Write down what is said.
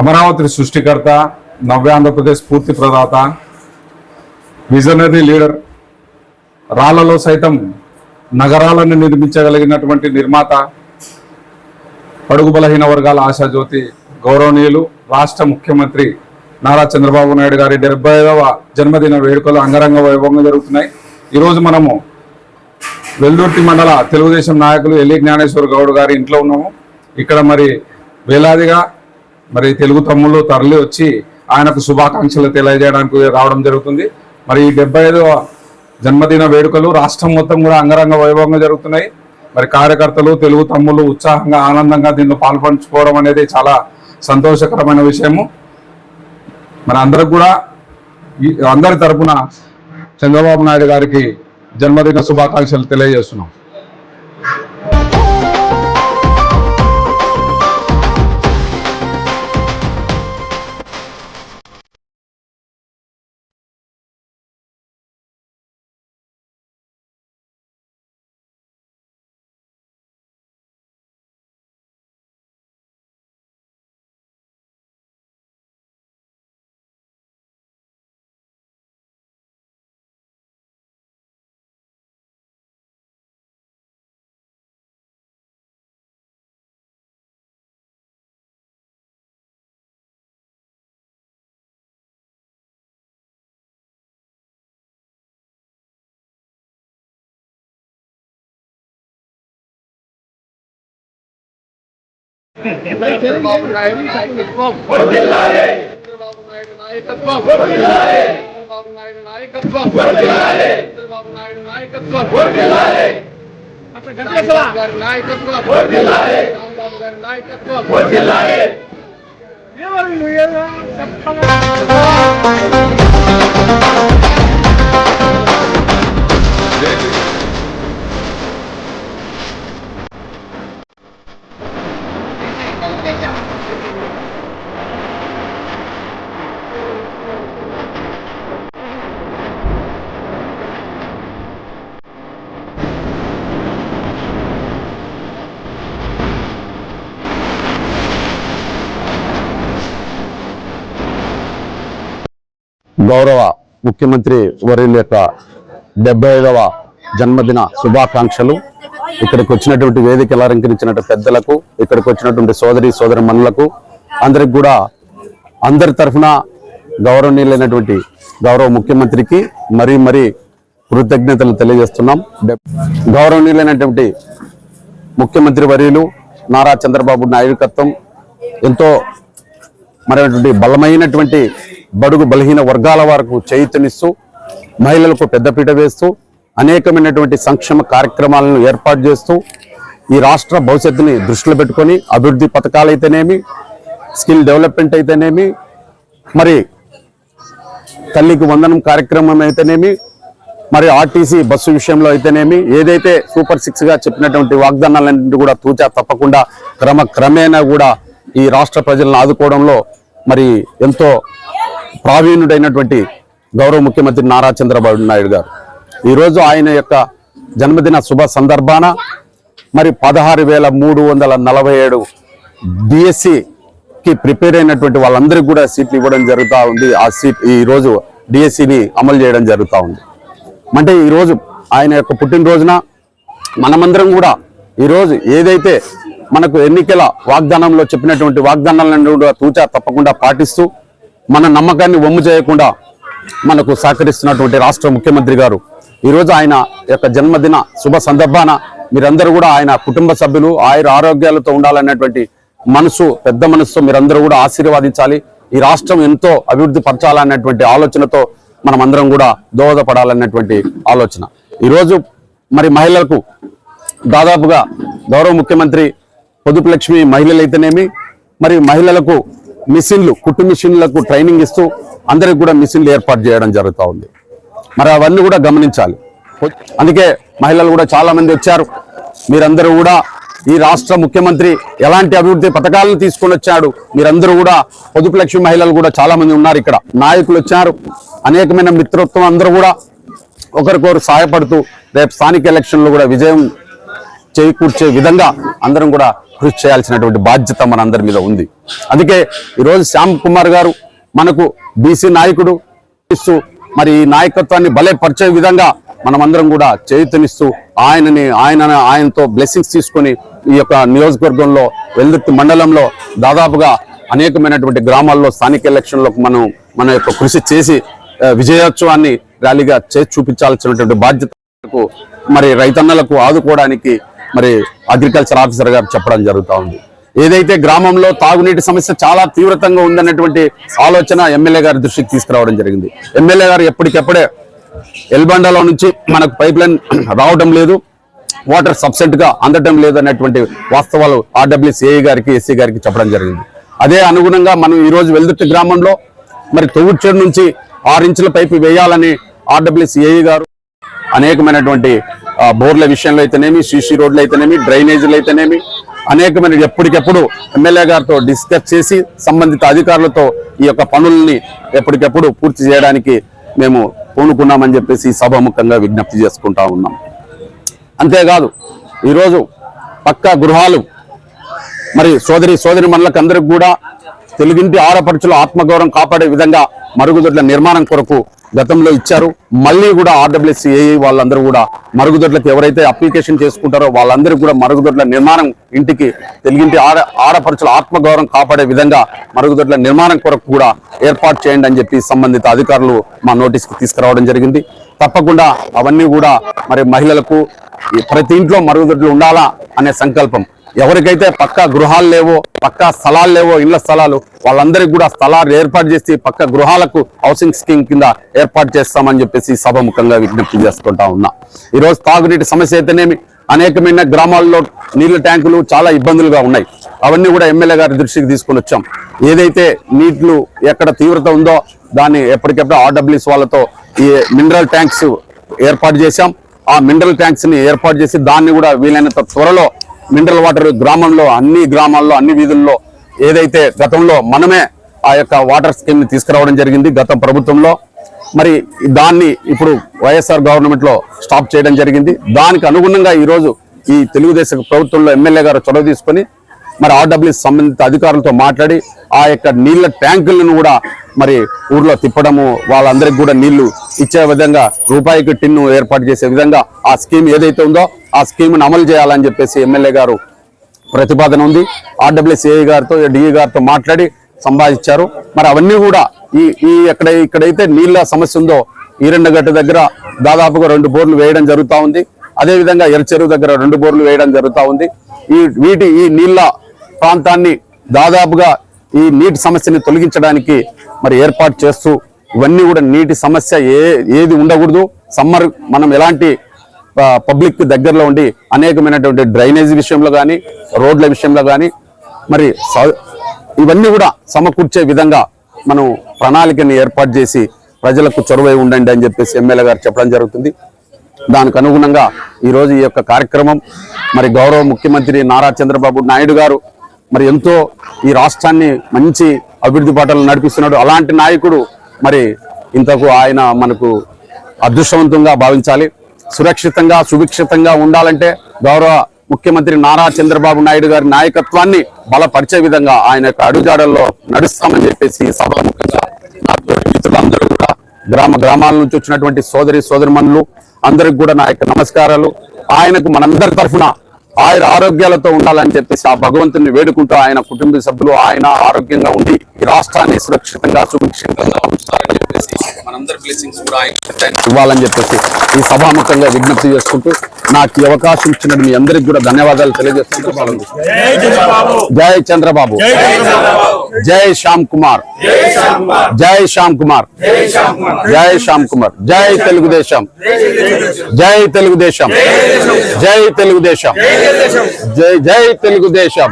అమరావతి సృష్టికర్త నవ్య ఆంధ్రప్రదేశ్ పూర్తి ప్రదాత విజనరీ లీడర్ రాళ్ళలో సైతం నగరాలను నిర్మించగలిగినటువంటి నిర్మాత పడుగు బలహీన వర్గాల ఆశాజ్యోతి గౌరవనీయులు రాష్ట్ర ముఖ్యమంత్రి నారా చంద్రబాబు నాయుడు గారి డెబ్బై జన్మదిన వేడుకలు అంగరంగ వైభవంగా జరుగుతున్నాయి. ఈరోజు మనము వెల్దుర్తి మండల తెలుగుదేశం నాయకులు ఎల్లి జ్ఞానేశ్వర్ గౌడ్ గారి ఇంట్లో ఉన్నాము. ఇక్కడ మరి వేలాదిగా మరి తెలుగు తమ్ముళ్ళు తరలి వచ్చి ఆయనకు శుభాకాంక్షలు తెలియజేయడానికి రావడం జరుగుతుంది. మరి ఈ డెబ్బై ఐదవ జన్మదిన వేడుకలు రాష్ట్రం మొత్తం కూడా అంగరంగ వైభవంగా జరుగుతున్నాయి. మరి కార్యకర్తలు తెలుగు తమ్ముళ్ళు ఉత్సాహంగా ఆనందంగా దీనిలో పాల్పంచుకోవడం అనేది చాలా సంతోషకరమైన విషయము. మరి అందరికి కూడా ఈ- అందరి తరపున చంద్రబాబు నాయుడు గారికి జన్మదిన శుభాకాంక్షలు తెలియజేస్తున్నాం. చంద్రబాబు నాయుడు నాయకత్వం. చంద్రబాబు నాయుడు నాయకత్వం. చంద్రబాబు నాయుడు నాయకత్వం. చంద్రబాబు నాయుడు నాయకత్వం. నాయకత్వం గౌరవ ముఖ్యమంత్రి వర్యుల యొక్క డెబ్బై ఐదవ జన్మదిన శుభాకాంక్షలు. ఇక్కడికి వచ్చినటువంటి వేదికలు అలంకరించినట్టు పెద్దలకు ఇక్కడికి వచ్చినటువంటి సోదరి సోదరి మనులకు అందరికి కూడా అందరి తరఫున గౌరవనీయులైనటువంటి గౌరవ ముఖ్యమంత్రికి మరీ మరీ కృతజ్ఞతలు తెలియజేస్తున్నాం. గౌరవనీయులైనటువంటి ముఖ్యమంత్రి వర్యులు నారా చంద్రబాబు నాయకత్వం ఎంతో మరైనటువంటి బలమైనటువంటి బడుగు బలహీన వర్గాల వరకు చైతన్యస్తూ మహిళలకు పెద్దపీట వేస్తూ అనేకమైనటువంటి సంక్షేమ కార్యక్రమాలను ఏర్పాటు చేస్తూ ఈ రాష్ట్ర భవిష్యత్తుని దృష్టిలో పెట్టుకొని అభివృద్ధి పథకాలు అయితేనేమి స్కిల్ డెవలప్మెంట్ అయితేనేమి మరి తల్లికి వందనం కార్యక్రమం అయితేనేమి మరి ఆర్టీసీ బస్సు విషయంలో అయితేనేమి ఏదైతే సూపర్ సిక్స్గా చెప్పినటువంటి వాగ్దానాలన్నింటి కూడా తూచా తప్పకుండా క్రమ క్రమేణా కూడా ఈ రాష్ట్ర ప్రజలను ఆదుకోవడంలో మరి ఎంతో ప్రావీణుడైనటువంటి గౌరవ ముఖ్యమంత్రి నారా చంద్రబాబు నాయుడు గారు. ఈరోజు ఆయన యొక్క జన్మదిన శుభ సందర్భాన మరి పదహారు వేల మూడు వందల నలభై ఏడు డిఎస్సికి ప్రిపేర్ అయినటువంటి వాళ్ళందరికీ కూడా సీట్లు ఇవ్వడం జరుగుతూ ఉంది. ఆ సీట్ ఈ రోజు డిఎస్సిని అమలు చేయడం జరుగుతూ ఉంది. అంటే ఈరోజు ఆయన యొక్క పుట్టినరోజున మనమందరం కూడా ఈరోజు ఏదైతే మనకు ఎన్నికల వాగ్దానంలో చెప్పినటువంటి వాగ్దానాలను కూడా తూచా తప్పకుండా పాటిస్తూ మన నమ్మకాన్ని వమ్ము చేయకుండా మనకు సహకరిస్తున్నటువంటి రాష్ట్ర ముఖ్యమంత్రి గారు. ఈరోజు ఆయన యొక్క జన్మదిన శుభ సందర్భాన మీరందరూ కూడా ఆయన కుటుంబ సభ్యులు ఆయుర ఆరోగ్యాలతో ఉండాలన్నటువంటి మనసు పెద్ద మనసుతో మీరందరూ కూడా ఆశీర్వాదించాలి. ఈ రాష్ట్రం ఎంతో అభివృద్ధి పరచాలన్నటువంటి ఆలోచనతో మనం అందరం కూడా దోహదపడాలన్నటువంటి ఆలోచన. ఈరోజు మరి మహిళలకు దాదాపుగా గౌరవ ముఖ్యమంత్రి పొదుపు లక్ష్మి మహిళలైతేనేమి మరి మహిళలకు మిషన్లు కుట్టు మిషన్లకు ట్రైనింగ్ ఇస్తూ అందరికి కూడా మిషన్లు ఏర్పాటు చేయడం జరుగుతూ ఉంది. మరి అవన్నీ కూడా గమనించాలి. అందుకే మహిళలు కూడా చాలామంది వచ్చారు. మీరందరూ కూడా ఈ రాష్ట్ర ముఖ్యమంత్రి ఎలాంటి అభివృద్ధి పథకాలను తీసుకొని వచ్చాడు మీరందరూ కూడా పొదుపు లక్ష్మి మహిళలు కూడా చాలామంది ఉన్నారు ఇక్కడ. నాయకులు వచ్చారు. అనేకమైన మిత్రత్వం అందరూ కూడా ఒకరికొకరు సహాయపడుతూ రేపు స్థానిక ఎలక్షన్లో కూడా విజయం చేకూర్చే విధంగా అందరం కూడా కృషి చేయాల్సినటువంటి బాధ్యత మనందరి మీద ఉంది. అందుకే ఈరోజు శ్యామ్ కుమార్ గారు మనకు బీసీ నాయకుడు ఇస్తూ మరి ఈ నాయకత్వాన్ని బలపరిచే విధంగా మనమందరం కూడా చేయుతనిస్తూ ఆయనని ఆయన ఆయనతో బ్లెస్సింగ్స్ తీసుకొని ఈ యొక్క నియోజకవర్గంలో వెల్దుర్తి మండలంలో దాదాపుగా అనేకమైనటువంటి గ్రామాల్లో స్థానిక ఎలక్షన్లకు మనం మన యొక్క కృషి చేసి విజయోత్సవాన్ని ర్యాలీగా చేసి చూపించాల్సినటువంటి బాధ్యతకు మరి రైతన్నలకు ఆదుకోవడానికి మరి అగ్రికల్చర్ ఆఫీసర్ గారు చెప్పడం జరుగుతూ ఉంది. ఏదైతే గ్రామంలో తాగునీటి సమస్య చాలా తీవ్రతంగా ఉందన్నటువంటి ఆలోచన ఎమ్మెల్యే గారి దృష్టికి తీసుకురావడం జరిగింది. ఎమ్మెల్యే గారు ఎప్పటికెప్పుడే ఎల్బండలో నుంచి మనకు పైప్ లైన్ రావడం లేదు వాటర్ సబ్సెంట్గా అందడం అందటం లేదు అన్నటువంటి వాస్తవాలు ఆర్డబ్ల్యూసీఏ గారికి ఎస్సీ గారికి చెప్పడం జరిగింది. అదే అనుగుణంగా మనం ఈరోజు రోజు వెల్దుర్తి గ్రామంలో మరి తొవ్వుచేడు నుంచి ఆరు ఇంచుల పైపు వేయాలని ఆర్డబ్ల్యూసీఏ గారు అనేకమైనటువంటి బోర్ల విషయంలో అయితేనేమి సీసీ రోడ్లు అయితేనేమి డ్రైనేజీలు అయితేనేమి అనేకమైన ఎప్పటికెప్పుడు ఎమ్మెల్యే గారితో డిస్కస్ చేసి సంబంధిత అధికారులతో ఈ యొక్క పనుల్ని ఎప్పటికెప్పుడు పూర్తి చేయడానికి మేము పూనుకున్నామని చెప్పేసి సభాముఖంగా విజ్ఞప్తి చేసుకుంటా ఉన్నాం. అంతేకాదు ఈరోజు పక్కా గృహాలు మరి సోదరి సోదరి మనలకు అందరికి కూడా తెలుగింటి ఆడపడుచుల ఆత్మగౌరవం కాపాడే విధంగా మరుగుదొడ్ల నిర్మాణం కొరకు గతంలో ఇచ్చారు. మళ్ళీ కూడా ఆర్డబ్ల్యూసీఏ వాళ్ళందరూ కూడా మరుగుదొడ్లకు ఎవరైతే అప్లికేషన్ చేసుకుంటారో వాళ్ళందరికీ కూడా మరుగుదొడ్ల నిర్మాణం ఇంటికి తెలుగింటి ఆడ ఆడపడుచుల ఆత్మగౌరవం కాపాడే విధంగా మరుగుదొడ్ల నిర్మాణం కొరకు కూడా ఏర్పాటు చేయండి అని చెప్పి సంబంధిత అధికారులు మా నోటీస్కి తీసుకురావడం జరిగింది. తప్పకుండా అవన్నీ కూడా మరి మహిళలకు ప్రతి ఇంట్లో మరుగుదొడ్లు ఉండాలా అనే సంకల్పం ఎవరికైతే పక్కా గృహాలు లేవో పక్కా స్థలాలు లేవో ఇళ్ళ స్థలాలు వాళ్ళందరికీ కూడా స్థలాలు ఏర్పాటు చేసి పక్క గృహాలకు హౌసింగ్ స్కీమ్ కింద ఏర్పాటు చేస్తామని చెప్పేసి సభముఖంగా విజ్ఞప్తి చేసుకుంటా ఉన్నా. ఈరోజు తాగునీటి సమస్య అయితేనేమి? అనేకమైన గ్రామాల్లో నీళ్ళ ట్యాంకులు చాలా ఇబ్బందులుగా ఉన్నాయి. అవన్నీ కూడా ఎమ్మెల్యే గారి దృష్టికి తీసుకొని వచ్చాం. ఏదైతే నీళ్ళు ఎక్కడ తీవ్రత ఉందో దాన్ని ఎప్పటికెప్పుడు ఆర్డబ్ల్యూస్ వాళ్ళతో ఈ మినరల్ ట్యాంక్స్ ఏర్పాటు చేశాం. ఆ మినరల్ ట్యాంక్స్ని ఏర్పాటు చేసి దాన్ని కూడా వీలైనంత త్వరలో మినరల్ వాటర్ గ్రామంలో అన్ని గ్రామాల్లో అన్ని వీధుల్లో ఏదైతే గతంలో మనమే ఆ యొక్క వాటర్ స్కీమ్ని తీసుకురావడం జరిగింది గత ప్రభుత్వంలో మరి దాన్ని ఇప్పుడు వైఎస్ఆర్ గవర్నమెంట్లో స్టాప్ చేయడం జరిగింది. దానికి అనుగుణంగా ఈరోజు ఈ తెలుగుదేశం ప్రభుత్వంలో ఎమ్మెల్యే గారు చొరవ తీసుకొని మరి ఆర్డబ్ల్యూఎస్ సంబంధిత అధికారులతో మాట్లాడి ఆ యొక్క నీళ్ళ ట్యాంకులను కూడా మరి ఊర్లో తిప్పడము వాళ్ళందరికీ కూడా నీళ్ళు ఇచ్చే విధంగా రూపాయికి టిన్ను ఏర్పాటు చేసే విధంగా ఆ స్కీమ్ ఏదైతే ఉందో ఆ స్కీమ్ను అమలు చేయాలని చెప్పేసి ఎమ్మెల్యే గారు ప్రతిపాదన ఉంది. ఆర్డబ్ల్యూసీఐ గారితో డిఈ గారితో మాట్లాడి సంపాదించారు మరి అవన్నీ కూడా ఈ ఈ ఎక్కడ ఇక్కడైతే నీళ్ళ సమస్య ఉందో ఈరెండగట్టు దగ్గర దాదాపుగా రెండు బోర్లు వేయడం జరుగుతూ ఉంది. అదేవిధంగా ఎరచెరువు దగ్గర రెండు బోర్లు వేయడం జరుగుతూ ఉంది. ఈ వీటి ఈ నీళ్ళ ప్రాంతాన్ని దాదాపుగా ఈ నీటి సమస్యని తొలగించడానికి మరి ఏర్పాటు చేస్తూ ఇవన్నీ కూడా నీటి సమస్య ఏ ఏది ఉండకూడదు. సమ్మర్ మనం ఎలాంటి పబ్లిక్ దగ్గరలో ఉండి అనేకమైనటువంటి డ్రైనేజ్ విషయంలో కానీ రోడ్ల విషయంలో కానీ మరి సౌ- ఇవన్నీ కూడా సమకూర్చే విధంగా మనం ప్రణాళికని ఏర్పాటు చేసి ప్రజలకు చొరవై ఉండండి అని చెప్పేసి ఎమ్మెల్యే గారు చెప్పడం జరుగుతుంది. దానికి అనుగుణంగా ఈరోజు ఈ యొక్క కార్యక్రమం మరి గౌరవ ముఖ్యమంత్రి నారా చంద్రబాబు నాయుడు గారు మరి ఎంతో ఈ రాష్ట్రాన్ని మంచి అభివృద్ధి పాటలు నడిపిస్తున్నాడు. అలాంటి నాయకుడు మరి ఇంతకు ఆయన మనకు అదృష్టవంతంగా భావించాలి. సురక్షితంగా సుభిక్షితంగా ఉండాలంటే గౌరవ ముఖ్యమంత్రి నారా చంద్రబాబు నాయుడు గారి నాయకత్వాన్ని బలపరిచే విధంగా ఆయన యొక్క అడుగుజాడల్లో నడుస్తామని చెప్పేసి సభల ముఖ్యంగా మిత్రులందరూ కూడా గ్రామ గ్రామాల నుంచి వచ్చినటువంటి సోదరి సోదరిమణులు అందరికి కూడా నా యొక్క నమస్కారాలు. ఆయనకు మనందరి తరఫున ఆయన ఆరోగ్యాలతో ఉండాలని చెప్పేసి ఆ భగవంతుని వేడుకుంటూ ఆయన కుటుంబ సభ్యులు ఆయన ఆరోగ్యంగా ఉండి ఈ రాష్ట్రాన్ని సురక్షితంగా సుభిక్షితంగా ఉంచుతారని చెప్పేసి మనందరి బ్లెస్సింగ్స్ కూడా ఆయన ఇవ్వాలని చెప్పేసి ఈ సభాముఖంగా విజ్ఞప్తి చేసుకుంటూ నాకు ఈ అవకాశం ఇచ్చిన మీ అందరికి కూడా ధన్యవాదాలు తెలియజేసుకుంటూ జై చంద్రబాబు. జై శ్యామ్ కుమార్. జై శ్యామ్ కుమార్. జై శ్యామ్ కుమార్. జై తెలుగుదేశం. జై తెలుగుదేశం. జై తెలుగుదేశం. జై జై తెలుగుదేశం